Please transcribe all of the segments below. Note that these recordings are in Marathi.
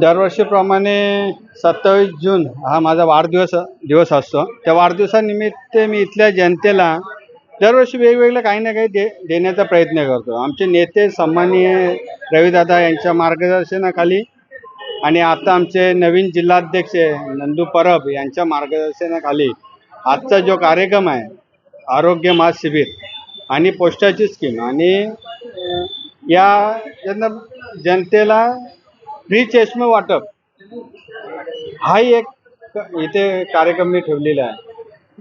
दरवर्षीप्रमाणे सत्तावीस जून हा माझा वाढदिवस दिवस असतो. त्या वाढदिवसानिमित्त मी इथल्या जनतेला दरवर्षी वेगवेगळं काही ना काही दे देण्याचा प्रयत्न करतो. आमचे नेते सन्माननीय रवीदादा यांच्या मार्गदर्शनाखाली आणि आता आमचे नवीन जिल्हाध्यक्ष नंदू परब यांच्या मार्गदर्शनाखाली आजचा जो कार्यक्रम आहे आरोग्य महाशिबीर आणि पोस्टाची स्कीम आणि या यानं जनतेला फ्री चष्मे वाटप. हाही एक इथे कार्यक्रम मी ठेवलेला आहे.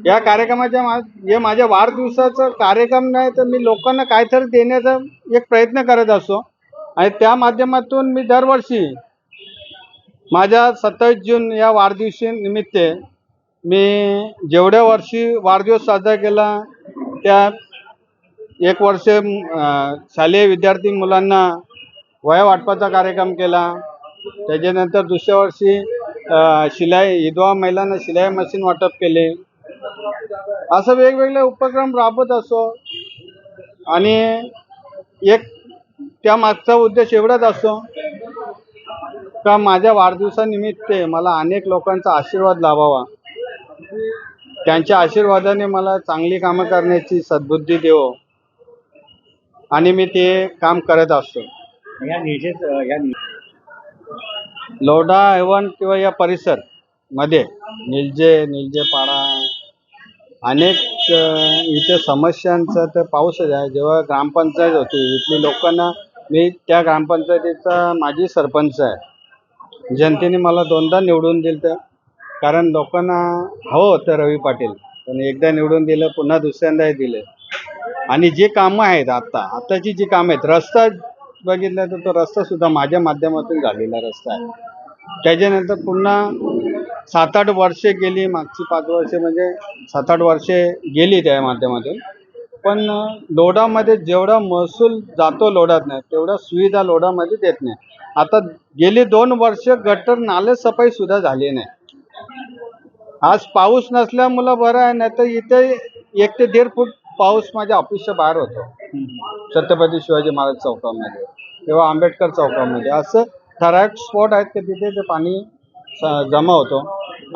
या कार्यक्रमाच्या मा हे माझ्या वाढदिवसाचं कार्यक्रम नाही तर मी लोकांना काहीतरी देण्याचा एक प्रयत्न करत असतो. आणि त्या माध्यमातून मी दरवर्षी माझ्या सत्तावीस जून या वाढदिवशी निमित्त मी जेवढ्या वर्षी वाढदिवस साजरा केला त्या एक वर्ष शालेय विद्यार्थी मुलांना वया वाटपाचा कार्यक्रम केला. त्याच्यानंतर दुसऱ्या वर्षी शिलाई विधवा महिलांना शिलाई मशीन वाटप केले. असं वेगवेगळे उपक्रम राबवत असो. आणि एक त्या मागचा उद्देश एवढाच असतो का माझ्या वाढदिवसानिमित्त मला अनेक लोकांचा आशीर्वाद लाभावा. त्यांच्या आशीर्वादाने मला चांगली कामं करण्याची सद्बुद्धी देवो. आणि मी ते काम करत असतो. या निषेध या लोढा हैवन किंवा या परिसरमध्ये निलजे निलजेपाडा अनेक इथे समस्यांचा तर पाऊसच आहे. जेव्हा ग्रामपंचायत होती इथली लोकांना मी त्या ग्रामपंचायतीचा माजी सरपंच आहे. जनतेने मला दोनदा निवडून दिलं तर कारण लोकांना हवं होतं रवी पाटील. पण एकदा निवडून दिलं पुन्हा दुसऱ्यांदाही दिले. आणि जे कामं आहेत आत्ता आत्ताची जी कामं आहेत रस्ता बघितला तर तो रस्ता सुद्धा माझ्या माध्यमातून झालेला रस्ता आहे. त्याच्यानंतर पुन्हा सात आठ वर्षे गेली मागची पाच वर्षे म्हणजे सात आठ वर्षे गेली त्या माध्यमातून. पण लोढामध्ये जेवढा महसूल जातो लोढात नाही तेवढा सुविधा लोढामध्ये देत नाही. आता गेली दोन वर्ष गटर नाले सफाई सुद्धा झाली नाही. आज पाऊस नसल्यामुळं बरं आहे नाही तर इथे एक ते दीड फूट पाऊस माझ्या ऑफिसच्या बाहेर होतो. छत्रपती शिवाजी महाराज चौकामध्ये. किंवा आंबेडकर चौकामध्ये. असं ठराविक स्पॉट आहेत की तिथे ते पाणी जमा होतो.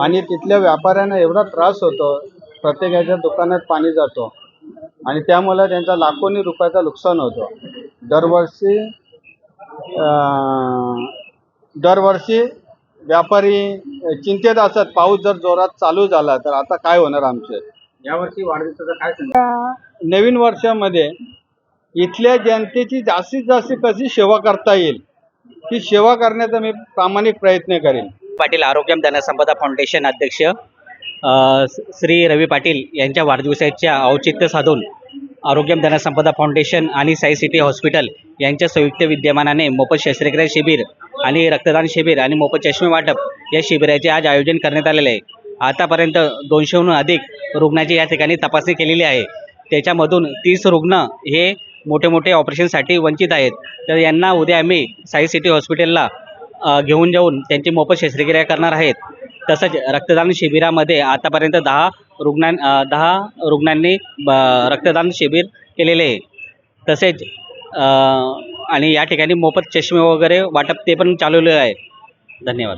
आणि तिथल्या व्यापाऱ्यांना एवढा त्रास होतो प्रत्येकाच्या दुकानात पाणी जातो. आणि त्यामुळे त्यांचा लाखोनी रुपयाचं नुकसान होतं. दरवर्षी दरवर्षी व्यापारी चिंतेत असतात पाऊस जर जोरात चालू झाला तर आता काय होणार आमचे? यावर्षी वाढदिवसाचा काय नवीन वर्षामध्ये इथल्या जनतेची जास्तीत जास्त कशी सेवा करता येईल? ती सेवा करण्याचा मी प्रामाणिक प्रयत्न करेन. पाटील आरोग्यम धनसंपदा फाउंडेशन अध्यक्ष अ, स- श्री रवी पाटील यांच्या वाढदिवसाच्या औचित्य साधून आरोग्यम धनसंपदा फाउंडेशन आणि साई सिटी हॉस्पिटल यांच्या संयुक्त विद्यमानाने मोफत शस्त्रक्रिया शिबिर आणि रक्तदान शिबिर आणि मोफत चष्मे वाटप या शिबिराचे आज आयोजन करण्यात आलेले आहे. आतापर्यंत दोनशेहून अधिक रुग्णाची या ठिकाणी तपासणी केलेली आहे. त्याच्यामधून तीस रुग्ण हे मोठे मोठे ऑपरेशनसाठी वंचित आहेत. तर यांना उद्या आम्ही साई सिटी हॉस्पिटलला घेऊन जाऊन त्यांची मोफत शस्त्रक्रिया करणार आहेत. तसंच रक्तदान शिबिरामध्ये आतापर्यंत दहा रुग्णां दहा रुग्णांनी ब- रक्तदान शिबिर केलेले आहे. तसेच आणि या ठिकाणी मोफत चष्मे वगैरे वाटप ते पण चालवले आहे. धन्यवाद.